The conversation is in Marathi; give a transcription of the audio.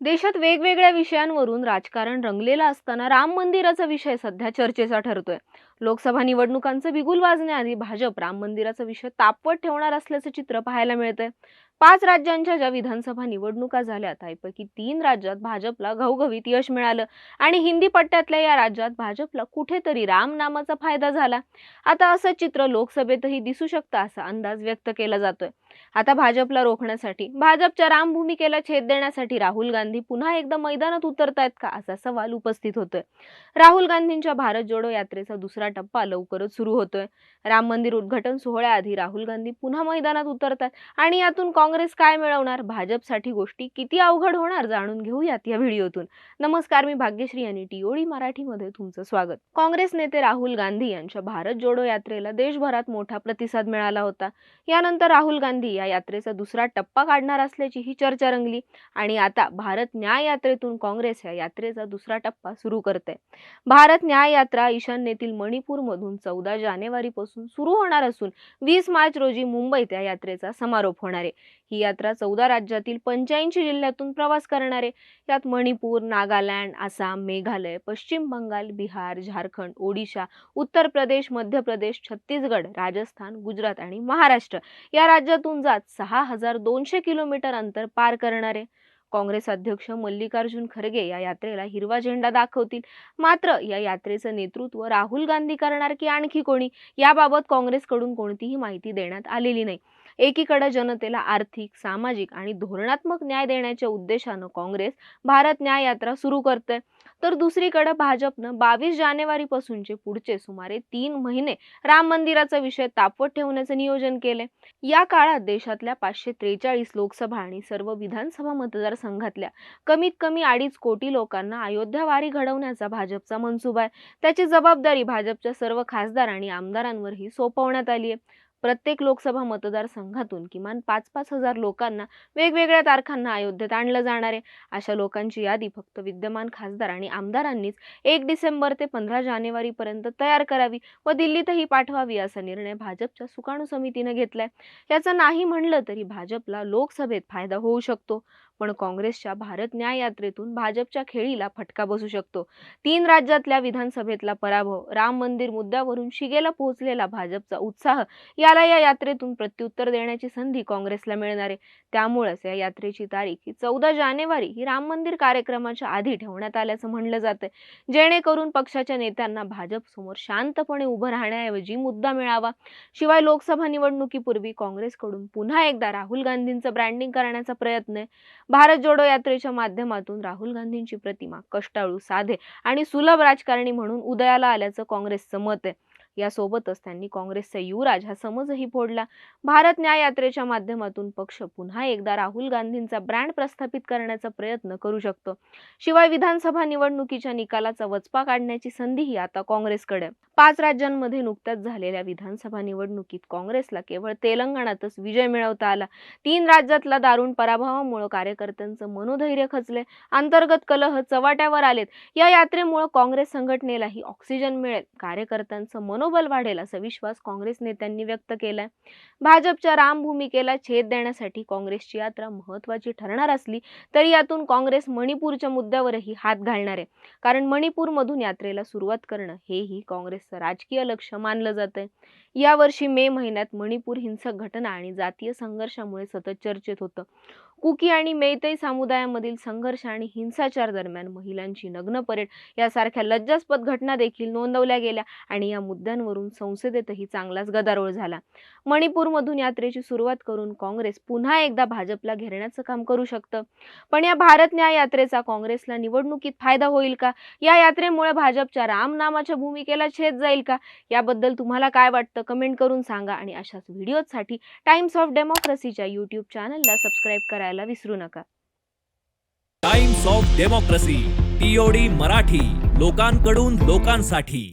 देशात वेगवेगळ्या विषयांवरून राजकारण रंगलेलं असताना राम मंदिराचा विषय सध्या चर्चेचा ठरतोय. लोकसभा निवडणुकांचं बिगुल वाजण्याआधी भाजप राम मंदिराचा विषय तापवत ठेवणार असल्याचं चित्र पाहायला मिळतंय. पाच राज्यांच्या ज्या विधानसभा निवडणुका झाल्या त्यापैकी तीन राज्यात भाजपला घवघवीत यश मिळालं आणि हिंदी पट्ट्यातल्या या राज्यात भाजपला कुठेतरी राम नामाचा फायदा झाला. आता असं चित्र लोकसभेतही दिसू शकतं असा अंदाज व्यक्त केला जातोय. आता भाजपला रोखण्यासाठी भाजपच्या राम भूमिकेला छेद देण्यासाठी राहुल गांधी पुन्हा एकदा मैदानात उतरतायत का असा सवाल उपस्थित होतोय. राहुल गांधींच्या भारत जोडो यात्रेचा दुसरा टप्पा लवकरच सुरू होतोय. राम मंदिर उद्घाटन सोहळ्याआधी राहुल गांधी पुन्हा मैदानात उतरतात आणि यातून काँग्रेस काय मिळवणार? भाजपसाठी गोष्टी किती अवघड होणार जाणून घेऊयात या व्हिडिओतून. नमस्कार मी भाग्यश्री आणि टीओडी मराठीमध्ये तुमचं स्वागत. काँग्रेस नेते राहुल गांधी यांच्या भारत जोडो यात्रेला देशभरात मोठा प्रतिसाद मिळाला होता. यानंतर राहुल गांधी या यात्रेचा दुसरा टप्पा काढणार असल्याची ही चर्चा रंगली आणि आता भारत न्याय यात्रेतून काँग्रेस या यात्रेचा दुसरा टप्पा सुरू करते भारत न्याय यात्रा ईशान्येतील मणिपूरमधून चौदा जानेवारीपासून सुरू होणार असून वीस मार्च रोजी मुंबईत या यात्रेचा समारोप होणार आहे. ही यात्रा चौदा राज्यातील पंच्याऐंशी जिल्ह्यातून प्रवास करणार आहे. यात मणिपूर नागालँड आसाम मेघालय पश्चिम बंगाल बिहार झारखंड ओडिशा उत्तर प्रदेश मध्य प्रदेश छत्तीसगड राजस्थान गुजरात आणि महाराष्ट्र या राज्यातून जात सहा हजार दोनशे किलोमीटर अंतर पार करणारे काँग्रेस अध्यक्ष मल्लिकार्जुन खरगे या यात्रेला हिरवा झेंडा दाखवतील. मात्र या यात्रेचं नेतृत्व राहुल गांधी करणार की आणखी कोणी? याबाबत काँग्रेसकडून कोणतीही माहिती देण्यात आलेली नाही. एकीकडे जनतेला आर्थिक सामाजिक आणि धोरणात्मक न्याय देण्याच्या उद्देशानं काँग्रेस भारत न्याय यात्रा सुरू करते तर दुसरीकडे भाजपनं बावीस जानेवारीपासूनचे पुढचे सुमारे तीन महिने राम मंदिराचा विषय तापवत ठेवण्याचं नियोजन केले या काळात देशातल्या पाचशे त्रेचाळीस लोकसभा आणि सर्व विधानसभा मतदारसंघातल्या कमीत कमी अडीच कोटी लोकांना अयोध्या वारी घडवण्याचा भाजपचा मनसुबा आहे त्याची जबाबदारी भाजपच्या सर्व खासदार आणि आमदारांवरही सोपवण्यात आली आहे प्रत्येक लोकसभा मतदारसंघातून किमान पाच पाच हजार लोकांना वेगवेगळ्या तारखांना अयोध्येत आणलं जाणार आहे. अशा लोकांची यादी फक्त विद्यमान खासदार आणि आमदारांनीच एक डिसेंबर ते पंधरा जानेवारीपर्यंत तयार करावी व दिल्लीतही पाठवावी असा निर्णय भाजपच्या सुकाणू समितीनं घेतलाय. याचं नाही म्हणलं तरी भाजपला लोकसभेत फायदा होऊ शकतो. पण काँग्रेसच्या भारत न्याय यात्रेतून भाजपच्या खेळीला फटका बसू शकतो. तीन राज्यातल्या विधानसभेतला पराभव राम मंदिर मुद्द्यावरून शिगेला पोहोचलेला भाजपचा उत्साह याला या यात्रेतून प्रत्युत्तर देण्याची संधी काँग्रेसला मिळणार आहे. त्यामुळेच या यात्रेची तारीख ही चौदा जानेवारी ही राम मंदिर कार्यक्रमाच्या आधी ठेवण्यात आल्याचं म्हणलं जातंय. जेणेकरून पक्षाच्या नेत्यांना भाजप समोर शांतपणे उभं राहण्याऐवजी मुद्दा मिळावा. शिवाय लोकसभा निवडणुकीपूर्वी काँग्रेसकडून पुन्हा एकदा राहुल गांधींचं ब्रँडिंग करण्याचा प्रयत्न आहे. भारत जोडो यात्रेच्या माध्यमातून राहुल गांधींची प्रतिमा कष्टाळू साधे आणि सुलभ राजकारणी म्हणून उदयाला आल्याचं काँग्रेसचं मत आहे. यासोबतच त्यांनी काँग्रेसचा युवराज हा समजही फोडला. भारत न्याय यात्रेच्या माध्यमातून पक्ष पुन्हा एकदा राहुल गांधींचा ब्रँड प्रस्थापित करण्याचा प्रयत्न करू शकतो. शिवाय विधानसभा निवडणुकीच्या निकालाचा वचपा काढण्याची संधीही आता काँग्रेसकडे. पाच राज्यांमध्ये नुकत्याच झालेल्या विधानसभा निवडणुकीत काँग्रेसला केवळ तेलंगणातच विजय मिळवता आला. तीन राज्यातला दारुण पराभवामुळे कार्यकर्त्यांचं मनोधैर्य खचले. अंतर्गत कलह चव्हाट्यावर आलेत. या यात्रेमुळे काँग्रेस संघटनेलाही ऑक्सिजन मिळेल. कार्यकर्त्यांचं मनो मनोबल वाढेल असा विश्वास काँग्रेस नेत्यांनी व्यक्त केलाय. भाजपच्या राम भूमिकेला छेद देण्यासाठी काँग्रेसची यात्रा महत्वाची ठरणार असली तरी यातून काँग्रेस मणिपूरच्या मुद्द्यावरही हात घालणार आहे. कारण मणिपूरमधून यात्रेला सुरुवात करणं हेही काँग्रेसचं राजकीय लक्ष मानलं जातंय. यावर्षी मे महिन्यात मणिपूर हिंसक घटना आणि जातीय संघर्षामुळे सतत चर्चेत होतं. कुकी आणि मेईतई समुदायामधील संघर्ष आणि हिंसाचार दरम्यान महिलांची नग्न परेड यासारख्या लज्जास्पद घटना देखील नोंदवल्या गेल्या आणि या मुद्द्यांवरून संसदेतही चांगलाच गदारोळ झाला. मणिपूरमधून यात्रेची सुरुवात करून काँग्रेस पुन्हा एकदा भाजपला घेरण्याचं काम करू शकतं. पण या भारत न्याय यात्रेचा काँग्रेसला निवडणुकीत फायदा होईल का? या यात्रेमुळे भाजपच्या रामनामाच्या भूमिकेला छेद जाईल का? याबद्दल तुम्हाला काय वाटतं? कमेंट करून सांगा आणि अशाच व्हिडिओसाठी टाइम्स ऑफ डेमोक्रेसीच्या यूट्यूब चॅनलला सबस्क्राईब करायला विसरू नका. Times of Democracy TOD Marathi लोकांकडून लोकांसाठी.